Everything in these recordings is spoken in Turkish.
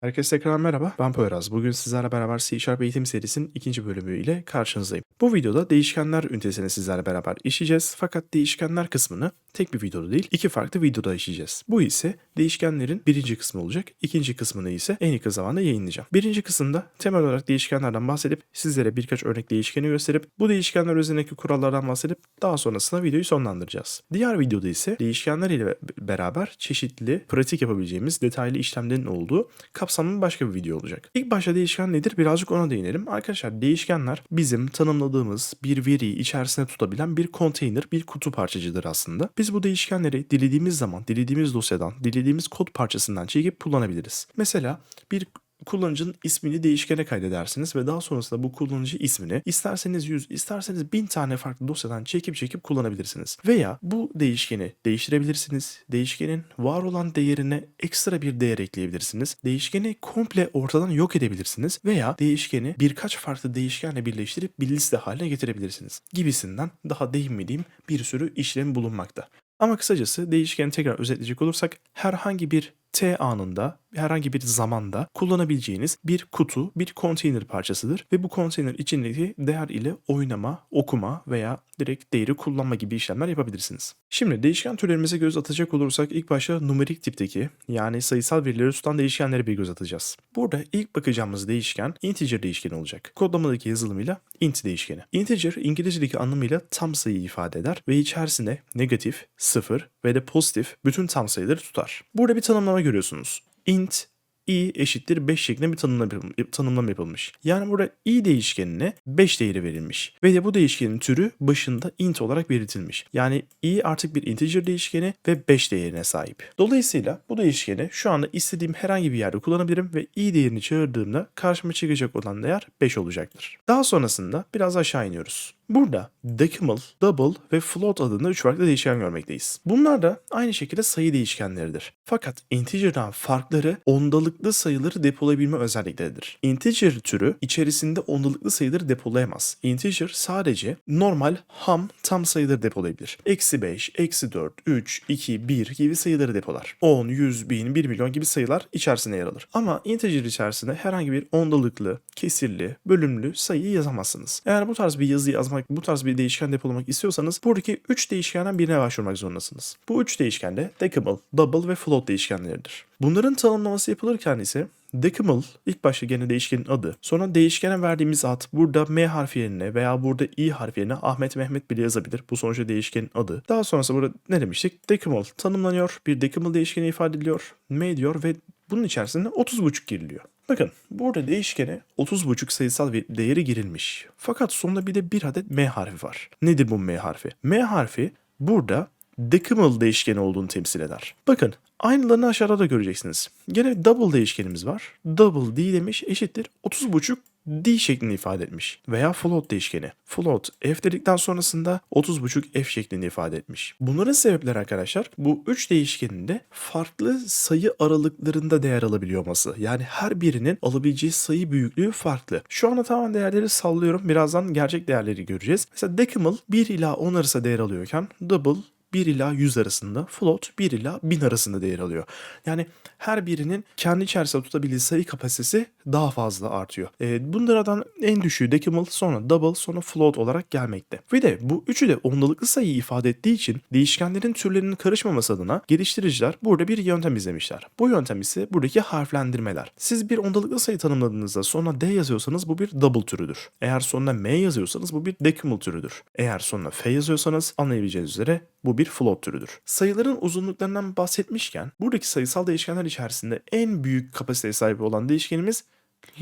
Herkese tekrar merhaba, ben Poyraz. Bugün sizlerle beraber C Sharp eğitim serisinin ikinci bölümüyle karşınızdayım. Bu videoda değişkenler ünitesini sizlerle beraber işleyeceğiz. Fakat değişkenler kısmını tek bir videoda değil, iki farklı videoda işleyeceğiz. Bu ise değişkenlerin birinci kısmı olacak. İkinci kısmını ise en yakın zamanda yayınlayacağım. Birinci kısımda temel olarak değişkenlerden bahsedip sizlere birkaç örnek değişkeni gösterip bu değişkenler üzerindeki kurallardan bahsedip daha sonrasında videoyu sonlandıracağız. Diğer videoda ise değişkenler ile beraber çeşitli pratik yapabileceğimiz detaylı işlemlerin olduğu kapsamlı başka bir video olacak. İlk başta değişken nedir? Birazcık ona değinelim. Arkadaşlar değişkenler bizim tanımladığımız bir veriyi içerisine tutabilen bir konteyner, bir kutu parçacıdır aslında. Biz bu değişkenleri dilediğimiz zaman, dilediğimiz dosyadan, dilediğimiz kod parçasından çekip kullanabiliriz. Mesela bir kullanıcının ismini değişkene kaydedersiniz ve daha sonrasında bu kullanıcı ismini isterseniz 100, isterseniz 1000 tane farklı dosyadan çekip çekip kullanabilirsiniz. Veya bu değişkeni değiştirebilirsiniz. Değişkenin var olan değerine ekstra bir değer ekleyebilirsiniz. Değişkeni komple ortadan yok edebilirsiniz veya değişkeni birkaç farklı değişkenle birleştirip bir liste haline getirebilirsiniz. Gibisinden daha değinmediğim bir sürü işlem bulunmakta. Ama kısacası değişkeni tekrar özetleyecek olursak herhangi bir t anında herhangi bir zamanda kullanabileceğiniz bir kutu, bir konteyner parçasıdır ve bu konteyner içindeki değer ile oynama, okuma veya direkt değeri kullanma gibi işlemler yapabilirsiniz. Şimdi değişken türlerimize göz atacak olursak ilk başta numerik tipteki yani sayısal verileri tutan değişkenlere bir göz atacağız. Burada ilk bakacağımız değişken integer değişkeni olacak. Kodlamadaki yazılımıyla int değişkeni. Integer İngilizce'deki anlamıyla tam sayıyı ifade eder ve içerisinde negatif, sıfır ve de pozitif bütün tam sayıları tutar. Burada bir tanımlama görüyorsunuz. int i eşittir 5 şeklinde bir tanımlama, tanımlama yapılmış. Yani burada i değişkenine 5 değeri verilmiş. Ve de bu değişkenin türü başında int olarak belirtilmiş. Yani i artık bir integer değişkeni ve 5 değerine sahip. Dolayısıyla bu değişkeni şu anda istediğim herhangi bir yerde kullanabilirim ve i değerini çağırdığımda karşıma çıkacak olan değer 5 olacaktır. Daha sonrasında biraz aşağı iniyoruz. Burada decimal, double ve float adında üç farklı değişken görmekteyiz. Bunlar da aynı şekilde sayı değişkenleridir. Fakat integer'dan farkları ondalıklı sayıları depolayabilme özellikleridir. Integer türü içerisinde ondalıklı sayıları depolayamaz. Integer sadece normal ham tam sayıları depolayabilir. Eksi 5, eksi 4, 3, 2, 1 gibi sayıları depolar. 10, 100, 1000, 1 milyon gibi sayılar içerisinde yer alır. Ama integer içerisinde herhangi bir ondalıklı, kesirli, bölümlü sayıyı yazamazsınız. Eğer bu tarz bir yazı yazmak, bu tarz bir değişken depolamak istiyorsanız buradaki 3 değişkenden birine başvurmak zorundasınız. Bu 3 değişken de decimal, double ve float değişkenleridir. Bunların tanımlaması yapılırken ise Decimal ilk başta gene değişkenin adı. Sonra değişkene verdiğimiz ad burada M harfi yerine veya burada I harfi yerine Ahmet Mehmet bile yazabilir. Bu sonuçta değişkenin adı. Daha sonrasında burada ne demiştik? Decimal tanımlanıyor. Bir decimal değişkeni ifade ediliyor. M diyor ve bunun içerisinde 30.5 giriliyor. Bakın burada değişkene 30.5 sayısal bir değeri girilmiş. Fakat sonunda bir de bir adet M harfi var. Nedir bu M harfi? M harfi burada decimal değişkeni olduğunu temsil eder. Bakın aynılarını aşağıda da göreceksiniz. Gene double değişkenimiz var. Double d demiş eşittir 30.5 d şeklinde ifade etmiş. Veya float değişkeni. Float f dedikten sonrasında 30.5 f şeklinde ifade etmiş. Bunların sebepleri arkadaşlar bu 3 değişkenin de farklı sayı aralıklarında değer alabiliyor olması. Yani her birinin alabileceği sayı büyüklüğü farklı. Şu anda tamamen değerleri sallıyorum. Birazdan gerçek değerleri göreceğiz. Mesela decimal 1 ila 10 arası değer alıyorken double 1 ila 100 arasında, float 1 ila 1000 arasında değer alıyor. Yani her birinin kendi içerisinde tutabildiği sayı kapasitesi daha fazla artıyor. E, bunlardan en düşüğü decimal, sonra double, sonra float olarak gelmekte. Ve de bu üçü de ondalıklı sayıyı ifade ettiği için değişkenlerin türlerinin karışmaması adına geliştiriciler burada bir yöntem izlemişler. Bu yöntem ise buradaki harflendirmeler. Siz bir ondalıklı sayı tanımladığınızda sonra D yazıyorsanız bu bir double türüdür. Eğer sonuna M yazıyorsanız bu bir decimal türüdür. Eğer sonuna F yazıyorsanız anlayabileceğiniz üzere bu bir float türüdür. Sayıların uzunluklarından bahsetmişken buradaki sayısal değişkenler içerisinde en büyük kapasiteye sahip olan değişkenimiz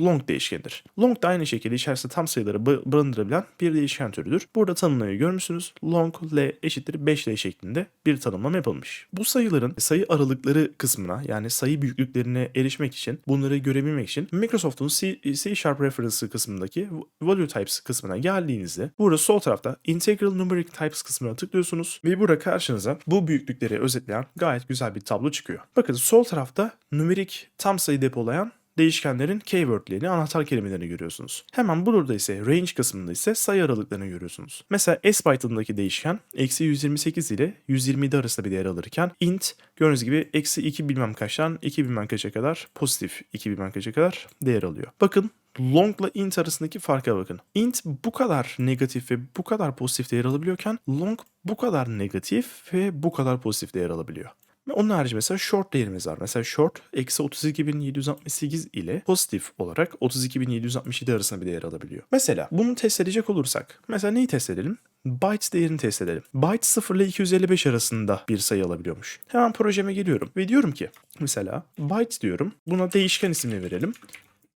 long değişkenidir. Long da aynı şekilde içerisinde tam sayıları barındırabilen bir değişken türüdür. Burada tanımlamayı görmüşsünüz. Long L eşittir 5L şeklinde bir tanımlama yapılmış. Bu sayıların sayı aralıkları kısmına yani sayı büyüklüklerine erişmek için bunları görebilmek için Microsoft'un C, C Sharp References kısmındaki Value Types kısmına geldiğinizde burada sol tarafta Integral Numeric Types kısmına tıklıyorsunuz ve burada karşınıza bu büyüklükleri özetleyen gayet güzel bir tablo çıkıyor. Bakın sol tarafta numerik tam sayı depolayan değişkenlerin keywordlerini, anahtar kelimelerini görüyorsunuz. Hemen burada ise range kısmında ise sayı aralıklarını görüyorsunuz. Mesela S Python'daki değişken eksi 128 ile 127 arasında bir değer alırken int gördüğünüz gibi eksi 2 bilmem kaçtan 2 bilmem kaça kadar pozitif 2 bilmem kaça kadar değer alıyor. Bakın long ile int arasındaki farka bakın. Int bu kadar negatif ve bu kadar pozitif değer alabiliyorken long bu kadar negatif ve bu kadar pozitif değer alabiliyor. Onun harici mesela short değerimiz var. Mesela short eksi 32.768 ile pozitif olarak 32.767 arasında bir değer alabiliyor. Mesela bunu test edecek olursak. Mesela neyi test edelim? Byte değerini test edelim. Byte 0 ile 255 arasında bir sayı alabiliyormuş. Hemen projeme geliyorum ve diyorum ki mesela byte diyorum. Buna değişken ismini verelim.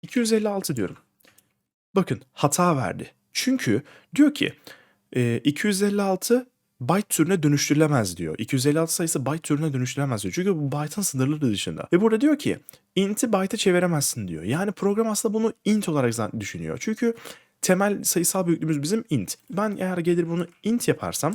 256 diyorum. Bakın hata verdi. Çünkü diyor ki e, 256 byte türüne dönüştürülemez diyor. 256 sayısı byte türüne dönüştürülemez diyor. Çünkü bu byte'ın sınırları dışında. Ve burada diyor ki int'i byte'a çeviremezsin diyor. Yani program aslında bunu int olarak düşünüyor. Çünkü temel sayısal büyüklüğümüz bizim int. Ben eğer gelir bunu int yaparsam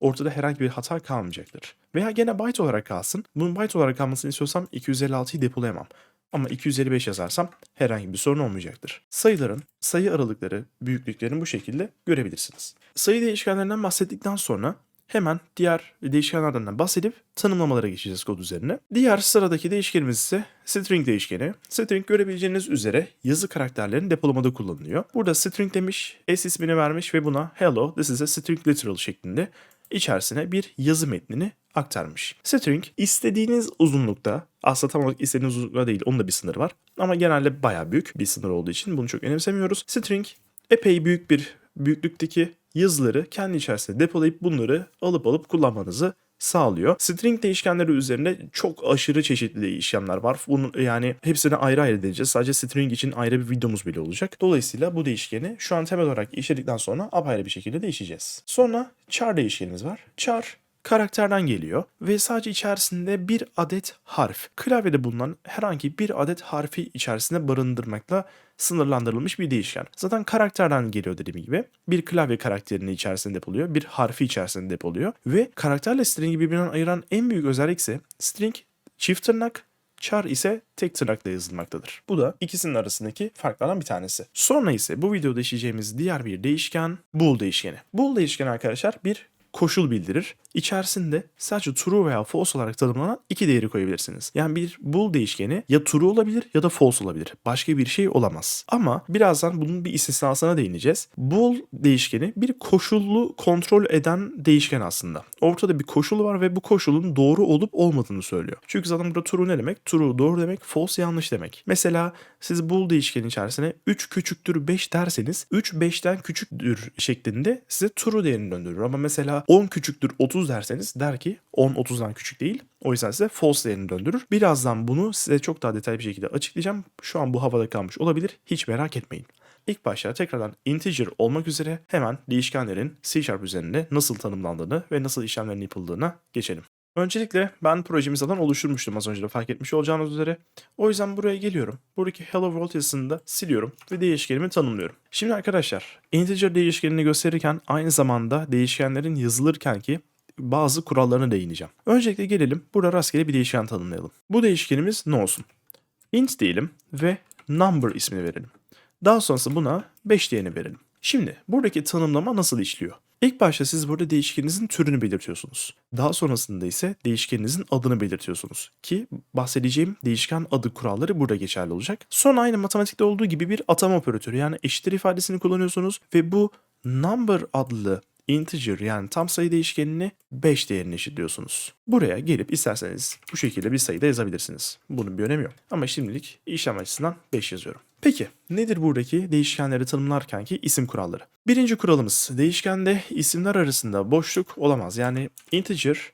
ortada herhangi bir hata kalmayacaktır. Veya gene byte olarak kalsın. Bunun byte olarak kalmasını istiyorsam 256'yı depolayamam. Ama 255 yazarsam herhangi bir sorun olmayacaktır. Sayıların sayı aralıkları, büyüklüklerini bu şekilde görebilirsiniz. Sayı değişkenlerinden bahsettikten sonra hemen diğer değişkenlerden de bahsedip tanımlamalara geçeceğiz kod üzerine. Diğer sıradaki değişkenimiz ise string değişkeni. String görebileceğiniz üzere yazı karakterlerin depolamada kullanılıyor. Burada string demiş, s ismini vermiş ve buna hello, this is a string literal şeklinde içerisine bir yazı metnini aktarmış. String istediğiniz uzunlukta aslında tam olarak istediğiniz uzunlukta değil onun da bir sınırı var. Ama genelde bayağı büyük bir sınır olduğu için bunu çok önemsemiyoruz. String epey büyük bir büyüklükteki yazıları kendi içerisinde depolayıp bunları alıp alıp kullanmanızı sağlıyor. String değişkenleri üzerinde çok aşırı çeşitli işlemler var. Bunun yani hepsini ayrı ayrı deneyeceğiz. Sadece string için ayrı bir videomuz bile olacak. Dolayısıyla bu değişkeni şu an temel olarak işledikten sonra apayrı bir şekilde değişeceğiz. Sonra char değişkenimiz var. Char karakterden geliyor ve sadece içerisinde bir adet harf. Klavyede bulunan herhangi bir adet harfi içerisinde barındırmakla sınırlandırılmış bir değişken. Zaten karakterden geliyor dediğim gibi. Bir klavye karakterini içerisinde depoluyor, bir harfi içerisinde depoluyor ve karakterle string'i birbirinden ayıran en büyük özellik ise string çift tırnak, char ise tek tırnakla yazılmaktadır. Bu da ikisinin arasındaki farklardan bir tanesi. Sonra ise bu videoda işleyeceğimiz diğer bir değişken bool değişkeni. Bool değişkeni arkadaşlar bir koşul bildirir. İçerisinde sadece true veya false olarak tanımlanan iki değeri koyabilirsiniz. Yani bir bool değişkeni ya true olabilir ya da false olabilir. Başka bir şey olamaz. Ama birazdan bunun bir istisnasına değineceğiz. Bool değişkeni bir koşullu kontrol eden değişken aslında. Ortada bir koşul var ve bu koşulun doğru olup olmadığını söylüyor. Çünkü zaten burada true ne demek? True doğru demek, false yanlış demek. Mesela siz bool değişkeni içerisine 3 küçüktür 5 derseniz 3 5'ten küçüktür şeklinde size true değerini döndürür. Ama mesela 10 küçüktür 30 derseniz der ki 10 30'dan küçük değil. O yüzden size false değerini döndürür. Birazdan bunu size çok daha detaylı bir şekilde açıklayacağım. Şu an bu havada kalmış olabilir. Hiç merak etmeyin. İlk başta tekrardan integer olmak üzere hemen değişkenlerin C Sharp üzerinde nasıl tanımlandığını ve nasıl işlemlerin yapıldığına geçelim. Öncelikle ben projemi zaten oluşturmuştum az önce de fark etmiş olacağınız üzere. O yüzden buraya geliyorum. Buradaki hello world yazısını da siliyorum ve değişkenimi tanımlıyorum. Şimdi arkadaşlar integer değişkenini gösterirken aynı zamanda değişkenlerin yazılırken ki bazı kurallarına değineceğim. Öncelikle gelelim burada rastgele bir değişken tanımlayalım. Bu değişkenimiz ne olsun? int diyelim ve number ismini verelim. Daha sonrası buna 5 değerini verelim. Şimdi buradaki tanımlama nasıl işliyor? İlk başta siz burada değişkeninizin türünü belirtiyorsunuz. Daha sonrasında ise değişkeninizin adını belirtiyorsunuz. Ki bahsedeceğim değişken adı kuralları burada geçerli olacak. Sonra aynı matematikte olduğu gibi bir atama operatörü yani eşittir ifadesini kullanıyorsunuz ve bu number adlı integer yani tam sayı değişkenini 5 değerini eşitliyorsunuz. Buraya gelip isterseniz bu şekilde bir sayıda yazabilirsiniz. Bunun bir önemi yok. Ama şimdilik işlem açısından 5 yazıyorum. Peki nedir buradaki değişkenleri tanımlarken ki isim kuralları? Birinci kuralımız değişkende isimler arasında boşluk olamaz. Yani integer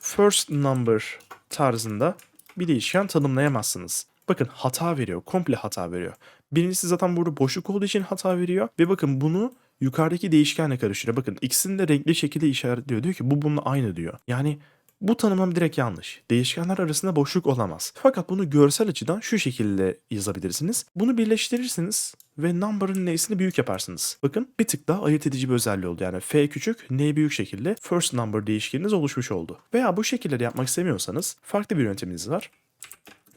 first number tarzında bir değişken tanımlayamazsınız. Bakın hata veriyor, komple hata veriyor. Birincisi zaten burada boşluk olduğu için hata veriyor ve bakın bunu yukarıdaki değişkenle karıştırıyor. Bakın ikisini de renkli şekilde işaretliyor. Diyor ki bu bununla aynı diyor. Yani bu tanımlam direkt yanlış. Değişkenler arasında boşluk olamaz. Fakat bunu görsel açıdan şu şekilde yazabilirsiniz. Bunu birleştirirsiniz ve number'ın n'sini büyük yaparsınız. Bakın bir tık daha ayırt edici bir özelliği oldu. Yani f küçük, n büyük şekilde first number değişkeniniz oluşmuş oldu. Veya bu şekilde de yapmak istemiyorsanız farklı bir yönteminiz var.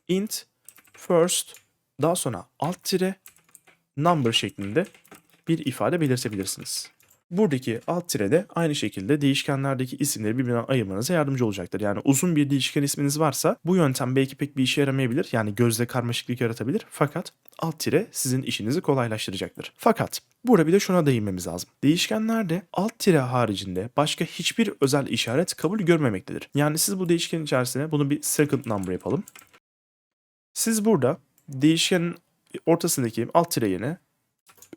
int first daha sonra alt tire number şeklinde bir ifade belirtebilirsiniz. Buradaki alt tire de aynı şekilde değişkenlerdeki isimleri birbirinden ayırmanıza yardımcı olacaktır. Yani uzun bir değişken isminiz varsa bu yöntem belki pek bir işe yaramayabilir. Yani gözde karmaşıklık yaratabilir. Fakat alt tire sizin işinizi kolaylaştıracaktır. Fakat burada bir de şuna değinmemiz lazım. Değişkenlerde alt tire haricinde başka hiçbir özel işaret kabul görmemektedir. Yani siz bu değişken içerisine bunu bir second number yapalım. Siz burada değişkenin ortasındaki alt tire yerine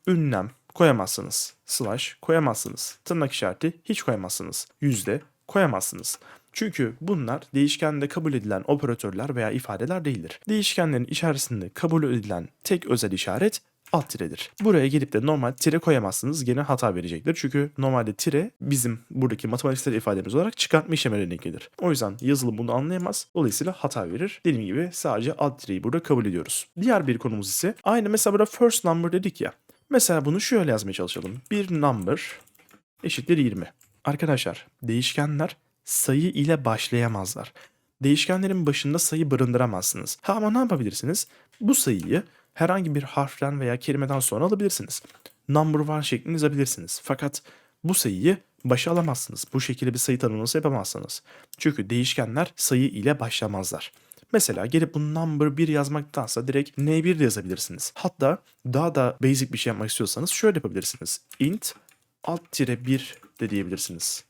ünlem koyamazsınız. Slash koyamazsınız. Tırnak işareti hiç koyamazsınız. Yüzde koyamazsınız. Çünkü bunlar değişkende kabul edilen operatörler veya ifadeler değildir. Değişkenlerin içerisinde kabul edilen tek özel işaret alt tiredir. Buraya gelip de normal tire koyamazsınız gene hata verecektir. Çünkü normalde tire bizim buradaki matematiksel ifademiz olarak çıkartma işlemlerine gelir. O yüzden yazılım bunu anlayamaz. Dolayısıyla hata verir. Dediğim gibi sadece alt tireyi burada kabul ediyoruz. Diğer bir konumuz ise aynı mesela burada first number dedik ya. Mesela bunu şöyle yazmaya çalışalım. Bir number eşittir 20. Arkadaşlar değişkenler sayı ile başlayamazlar. Değişkenlerin başında sayı barındıramazsınız. Ha ama ne yapabilirsiniz? Bu sayıyı herhangi bir harften veya kelimeden sonra alabilirsiniz. Number var şeklinde yazabilirsiniz. Fakat bu sayıyı başa alamazsınız. Bu şekilde bir sayı tanımlaması yapamazsınız. Çünkü değişkenler sayı ile başlamazlar. Mesela gelip bu number 1 yazmaktansa direkt n1 de yazabilirsiniz. Hatta daha da basic bir şey yapmak istiyorsanız şöyle yapabilirsiniz. int alt tire 1 de diyebilirsiniz.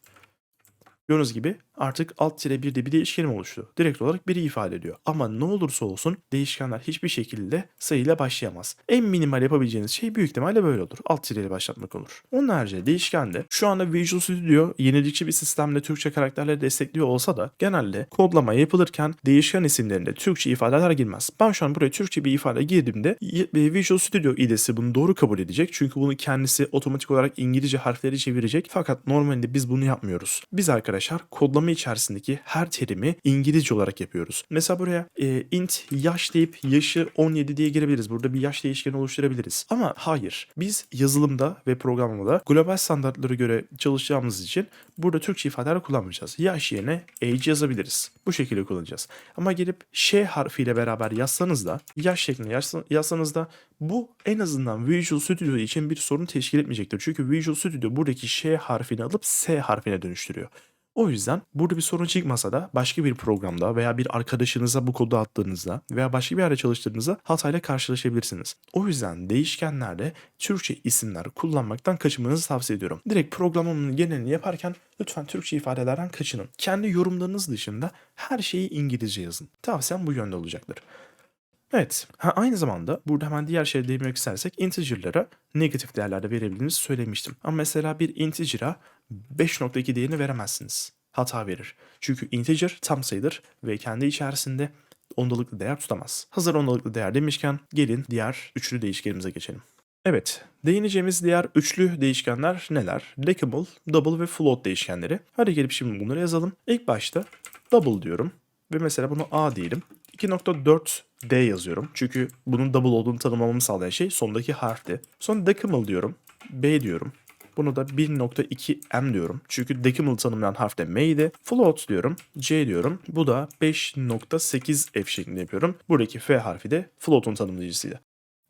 Gördüğünüz gibi artık alt tire bir de bir değişkenim oluştu. Direkt olarak biri ifade ediyor. Ama ne olursa olsun değişkenler hiçbir şekilde sayıyla başlayamaz. En minimal yapabileceğiniz şey büyük ihtimalle böyle olur. Alt tire ile başlatmak olur. Onun haricinde değişkende şu anda Visual Studio yenilikçi bir sistemle Türkçe karakterleri destekliyor olsa da genelde kodlama yapılırken değişken isimlerinde Türkçe ifadeler girmez. Ben şu an buraya Türkçe bir ifade girdiğimde Visual Studio idesi bunu doğru kabul edecek. Çünkü bunu kendisi otomatik olarak İngilizce harfleri çevirecek. Fakat normalde biz bunu yapmıyoruz. Biz arkadaşlar kodlama içerisindeki her terimi İngilizce olarak yapıyoruz. Mesela buraya e, int yaş deyip yaşı 17 diye girebiliriz. Burada bir yaş değişkeni oluşturabiliriz. Ama hayır. Biz yazılımda ve programlamada global standartlara göre çalışacağımız için burada Türkçe ifadeler kullanmayacağız. Yaş yerine age yazabiliriz. Bu şekilde kullanacağız. Ama gelip ş harfiyle beraber yazsanız da yaş şeklinde yazsa- yazsanız da bu en azından Visual Studio için bir sorun teşkil etmeyecektir. Çünkü Visual Studio buradaki ş harfini alıp s harfine dönüştürüyor. O yüzden burada bir sorun çıkmasa da başka bir programda veya bir arkadaşınıza bu kodu attığınızda veya başka bir yerde çalıştırdığınızda hatayla karşılaşabilirsiniz. O yüzden değişkenlerde Türkçe isimler kullanmaktan kaçınmanızı tavsiye ediyorum. Direkt programlamanın genelini yaparken lütfen Türkçe ifadelerden kaçının. Kendi yorumlarınız dışında her şeyi İngilizce yazın. Tavsiyem bu yönde olacaktır. Evet. Ha, aynı zamanda burada hemen diğer şeye değinmek istersek integer'lara negatif değerlerde verebildiğimizi söylemiştim. Ama mesela bir integer'a 5.2 değerini veremezsiniz. Hata verir. Çünkü integer tam sayıdır ve kendi içerisinde ondalıklı değer tutamaz. Hazır ondalıklı değer demişken gelin diğer üçlü değişkenimize geçelim. Evet, değineceğimiz diğer üçlü değişkenler neler? Decimal, double ve float değişkenleri. Hadi gelip şimdi bunları yazalım. İlk başta double diyorum ve mesela bunu a diyelim. 2.4D yazıyorum. Çünkü bunun double olduğunu tanımlamamı sağlayan şey sondaki harfti. Sonra decimal diyorum. B diyorum. Bunu da 1.2M diyorum. Çünkü decimal tanımlayan harf de M'ydi. Float diyorum. C diyorum. Bu da 5.8F şeklinde yapıyorum. Buradaki F harfi de float'un tanımlayıcısıydı.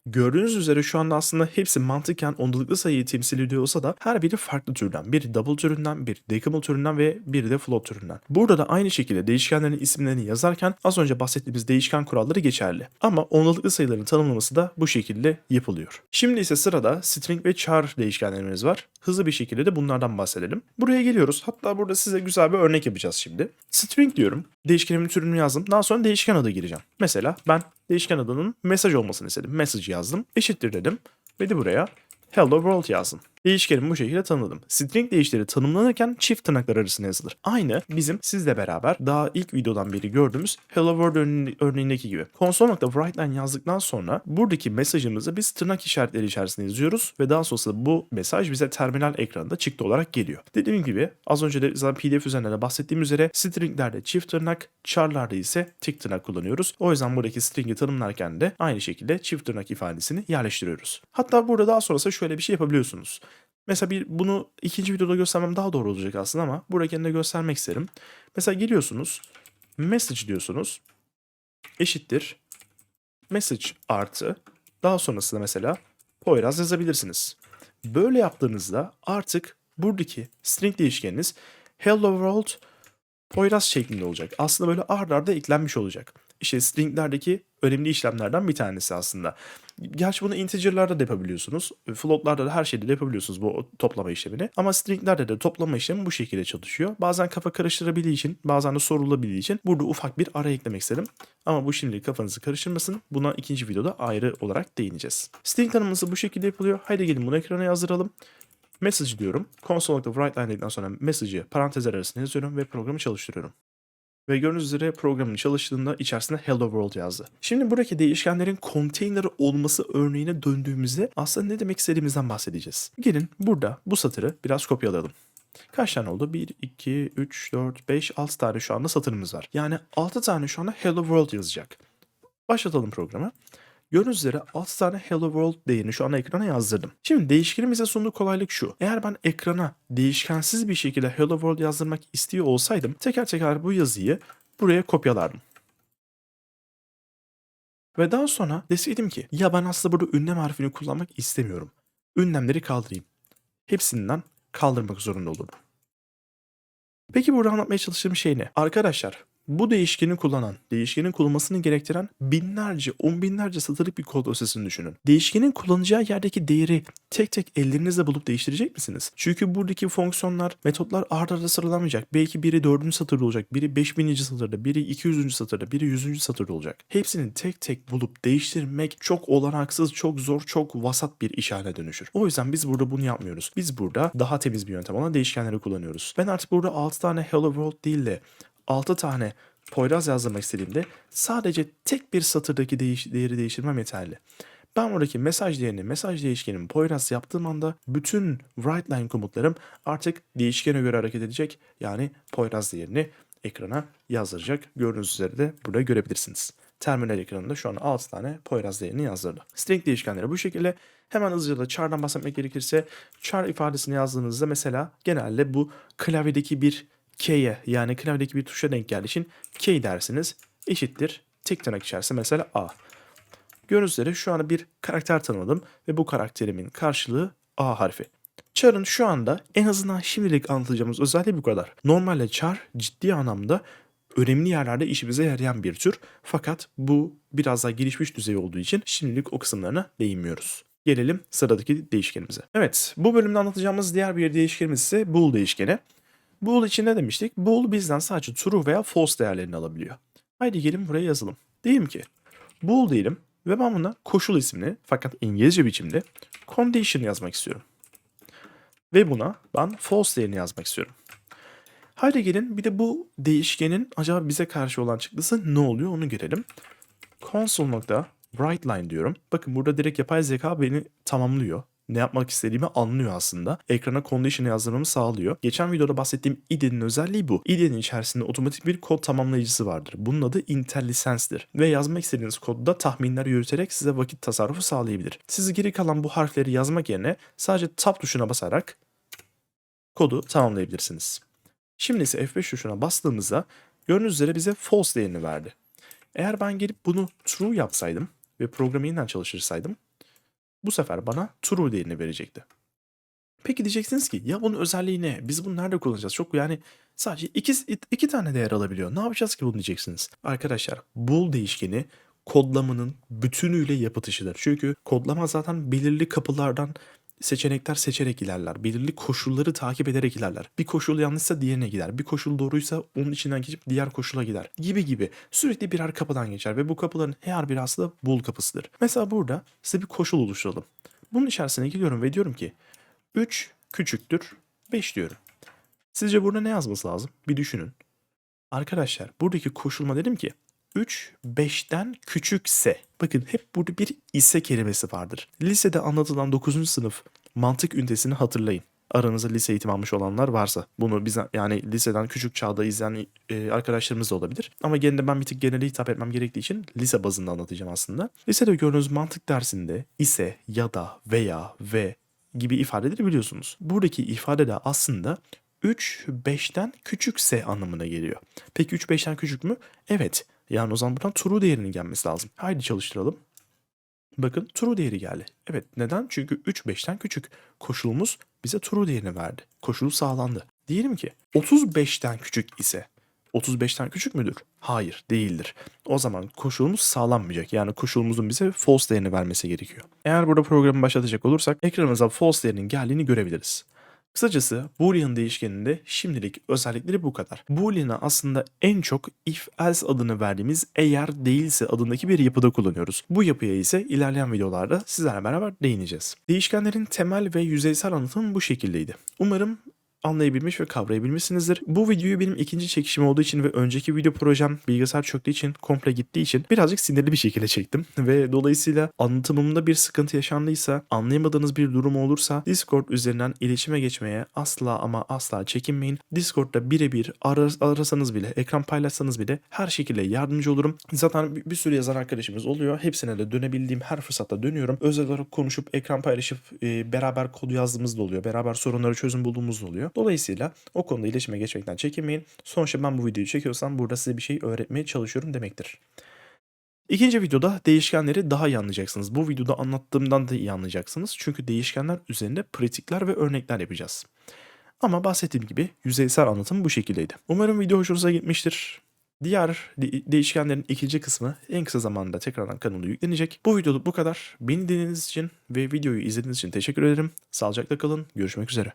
Gördüğünüz üzere şu anda aslında hepsi mantıken ondalıklı sayıyı temsil ediyor olsa da her biri farklı türden. Biri double türünden, biri decimal türünden ve biri de float türünden. Burada da aynı şekilde değişkenlerin isimlerini yazarken az önce bahsettiğimiz değişken kuralları geçerli. Ama ondalıklı sayıların tanımlaması da bu şekilde yapılıyor. Şimdi ise sırada string ve char değişkenlerimiz var. Hızlı bir şekilde de bunlardan bahsedelim. Buraya geliyoruz. Hatta burada size güzel bir örnek yapacağız şimdi. String diyorum. Değişkenimin türünü yazdım. Daha sonra değişken adı gireceğim. Mesela ben değişken adının mesaj olmasını istedim. Message yazdım. Eşittir dedim. Ve de buraya Hello World yazdım. Değişkenimi bu şekilde tanımladım. String değişleri tanımlanırken çift tırnaklar arasında yazılır. Aynı bizim sizle beraber daha ilk videodan beri gördüğümüz Hello World örne- örneğindeki gibi. Console.writeline yazdıktan sonra buradaki mesajımızı biz tırnak işaretleri içerisinde yazıyoruz ve daha sonrasında bu mesaj bize terminal ekranında çıktı olarak geliyor. Dediğim gibi az önce de zaten PDF üzerinde de bahsettiğim üzere stringlerde çift tırnak, char'larda ise tek tırnak kullanıyoruz. O yüzden buradaki string'i tanımlarken de aynı şekilde çift tırnak ifadesini yerleştiriyoruz. Hatta burada daha sonrasında şöyle bir şey yapabiliyorsunuz. Mesela bir bunu ikinci videoda göstermem daha doğru olacak aslında ama burada kendine göstermek isterim. Mesela geliyorsunuz, message diyorsunuz, eşittir message artı daha sonrasında mesela Poyraz yazabilirsiniz. Böyle yaptığınızda artık buradaki string değişkeniniz hello world Poyraz şeklinde olacak. Aslında böyle ard arda eklenmiş olacak. İşte stringlerdeki önemli işlemlerden bir tanesi aslında. Gerçi bunu integer'larda da yapabiliyorsunuz. Float'larda da her şeyde de yapabiliyorsunuz bu toplama işlemini. Ama stringlerde de toplama işlemi bu şekilde çalışıyor. Bazen kafa karıştırabildiği için, bazen de sorulabildiği için burada ufak bir ara eklemek istedim. Ama bu şimdilik kafanızı karıştırmasın. Buna ikinci videoda ayrı olarak değineceğiz. String tanımlaması bu şekilde yapılıyor. Haydi gelin bunu ekrana yazdıralım. Message diyorum. Console.writeLine dedikten sonra message'ı parantezler arasında yazıyorum ve programı çalıştırıyorum. Ve gördüğünüz üzere programın çalıştığında içerisinde Hello World yazdı. Şimdi buradaki değişkenlerin container olması örneğine döndüğümüzde aslında ne demek istediğimizden bahsedeceğiz. Gelin burada bu satırı biraz kopyalayalım. Kaç tane oldu? 1, 2, 3, 4, 5, 6 tane şu anda satırımız var. Yani 6 tane şu anda Hello World yazacak. Başlatalım programı. Gördüğünüz üzere 6 tane Hello World değerini şu an ekrana yazdırdım. Şimdi değişkenimize sunduğu kolaylık şu. Eğer ben ekrana değişkensiz bir şekilde Hello World yazdırmak istiyor olsaydım teker teker bu yazıyı buraya kopyalardım. Ve daha sonra deseydim ki ya ben aslında burada ünlem harfini kullanmak istemiyorum. Ünlemleri kaldırayım. Hepsinden kaldırmak zorunda olurum. Peki burada anlatmaya çalıştığım şey ne? Arkadaşlar bu değişkeni kullanan, değişkenin kullanmasını gerektiren binlerce, on binlerce satırlık bir kod dosyasını düşünün. Değişkenin kullanacağı yerdeki değeri tek tek ellerinizle bulup değiştirecek misiniz? Çünkü buradaki fonksiyonlar, metotlar ard arda sıralanmayacak. Belki biri dördüncü satırda olacak, biri beş bininci satırda, biri iki yüzüncü satırda, biri yüzüncü satırda olacak. Hepsini tek tek bulup değiştirmek çok olanaksız, çok zor, çok vasat bir iş haline dönüşür. O yüzden biz burada bunu yapmıyoruz. Biz burada daha temiz bir yöntem olan değişkenleri kullanıyoruz. Ben artık burada 6 tane Hello World değil de 6 tane Poyraz yazdırmak istediğimde sadece tek bir satırdaki değiş değeri değiştirmem yeterli. Ben buradaki mesaj değerini mesaj değişkenimi Poyraz yaptığım anda bütün writeLine komutlarım artık değişkene göre hareket edecek. Yani Poyraz değerini ekrana yazdıracak. Gördüğünüz üzere de burada görebilirsiniz. Terminal ekranında şu an 6 tane Poyraz değerini yazdırdı. String değişkenleri bu şekilde. Hemen hızlıca da char'dan bahsetmek gerekirse char ifadesini yazdığınızda mesela genelde bu klavyedeki bir K'ye yani klavyedeki bir tuşa denk geldiği için K dersiniz eşittir tek tırnak içerisinde mesela A. Gördüğünüz üzere şu anda bir karakter tanımladım ve bu karakterimin karşılığı A harfi. Char'ın şu anda en azından şimdilik anlatacağımız özelliği bu kadar. Normalde char ciddi anlamda önemli yerlerde işimize yarayan bir tür. Fakat bu biraz daha gelişmiş düzey olduğu için şimdilik o kısımlarına değinmiyoruz. Gelelim sıradaki değişkenimize. Evet bu bölümde anlatacağımız diğer bir değişkenimiz ise bool değişkeni. Bool için ne demiştik? Bool bizden sadece true veya false değerlerini alabiliyor. Haydi gelin buraya yazalım. Diyelim ki bool diyelim ve ben buna koşul ismini fakat İngilizce biçimde condition yazmak istiyorum. Ve buna ben false değerini yazmak istiyorum. Haydi gelin bir de bu değişkenin acaba bize karşı olan çıktısı ne oluyor onu görelim. Console.writeLine diyorum. Bakın burada direkt yapay zeka beni tamamlıyor ne yapmak istediğimi anlıyor aslında. Ekrana condition yazdırmamı sağlıyor. Geçen videoda bahsettiğim IDE'nin özelliği bu. IDE'nin içerisinde otomatik bir kod tamamlayıcısı vardır. Bunun adı IntelliSense'dir. Ve yazmak istediğiniz kodda tahminler yürüterek size vakit tasarrufu sağlayabilir. Siz geri kalan bu harfleri yazmak yerine sadece tab tuşuna basarak kodu tamamlayabilirsiniz. Şimdi ise F5 tuşuna bastığımızda gördüğünüz üzere bize false değerini verdi. Eğer ben gelip bunu true yapsaydım ve programı yeniden çalıştırsaydım bu sefer bana true değerini verecekti. Peki diyeceksiniz ki ya bunun özelliği ne? Biz bunu nerede kullanacağız? Çok yani sadece iki, iki tane değer alabiliyor. Ne yapacağız ki bunu diyeceksiniz. Arkadaşlar bool değişkeni kodlamanın bütünüyle yapı Çünkü kodlama zaten belirli kapılardan seçenekler seçerek ilerler. Belirli koşulları takip ederek ilerler. Bir koşul yanlışsa diğerine gider. Bir koşul doğruysa onun içinden geçip diğer koşula gider. Gibi gibi. Sürekli birer kapıdan geçer ve bu kapıların her biri aslında bul kapısıdır. Mesela burada size bir koşul oluşturalım. Bunun içerisine gidiyorum ve diyorum ki 3 küçüktür 5 diyorum. Sizce burada ne yazması lazım? Bir düşünün. Arkadaşlar buradaki koşulma dedim ki 3 5'ten küçükse. Bakın hep burada bir ise kelimesi vardır. Lisede anlatılan 9. sınıf mantık ünitesini hatırlayın. Aranızda lise eğitim almış olanlar varsa bunu bize yani liseden küçük çağda izleyen e, arkadaşlarımız da olabilir. Ama gene ben bir tık genele hitap etmem gerektiği için lise bazında anlatacağım aslında. Lisede gördüğünüz mantık dersinde ise ya da veya ve gibi ifadeleri biliyorsunuz. Buradaki ifade de aslında 3 5'ten küçükse anlamına geliyor. Peki 3 5'ten küçük mü? Evet. Yani o zaman buradan true değerinin gelmesi lazım. Haydi çalıştıralım. Bakın true değeri geldi. Evet neden? Çünkü 3 5'ten küçük. Koşulumuz bize true değerini verdi. Koşulu sağlandı. Diyelim ki 35'ten küçük ise 35'ten küçük müdür? Hayır değildir. O zaman koşulumuz sağlanmayacak. Yani koşulumuzun bize false değerini vermesi gerekiyor. Eğer burada programı başlatacak olursak ekranımıza false değerinin geldiğini görebiliriz. Kısacası Boolean değişkeninde şimdilik özellikleri bu kadar. Boolean'a aslında en çok if else adını verdiğimiz eğer değilse adındaki bir yapıda kullanıyoruz. Bu yapıya ise ilerleyen videolarda sizlerle beraber değineceğiz. Değişkenlerin temel ve yüzeysel anlatımı bu şekildeydi. Umarım anlayabilmiş ve kavrayabilmişsinizdir. Bu videoyu benim ikinci çekişim olduğu için ve önceki video projem bilgisayar çöktüğü için komple gittiği için birazcık sinirli bir şekilde çektim. Ve dolayısıyla anlatımımda bir sıkıntı yaşandıysa, anlayamadığınız bir durum olursa Discord üzerinden iletişime geçmeye asla ama asla çekinmeyin. Discord'da birebir arar, arasanız bile, ekran paylaşsanız bile her şekilde yardımcı olurum. Zaten bir, bir sürü yazan arkadaşımız oluyor. Hepsine de dönebildiğim her fırsatta dönüyorum. Özel olarak konuşup ekran paylaşıp e, beraber kod yazdığımız da oluyor. Beraber sorunlara çözüm bulduğumuz da oluyor. Dolayısıyla o konuda iletişime geçmekten çekinmeyin. Sonuçta ben bu videoyu çekiyorsam burada size bir şey öğretmeye çalışıyorum demektir. İkinci videoda değişkenleri daha iyi anlayacaksınız. Bu videoda anlattığımdan da iyi anlayacaksınız. Çünkü değişkenler üzerinde pratikler ve örnekler yapacağız. Ama bahsettiğim gibi yüzeysel anlatım bu şekildeydi. Umarım video hoşunuza gitmiştir. Diğer de- değişkenlerin ikinci kısmı en kısa zamanda tekrardan kanala yüklenecek. Bu videoluk bu kadar. Beni dinlediğiniz için ve videoyu izlediğiniz için teşekkür ederim. Sağlıcakla kalın. Görüşmek üzere.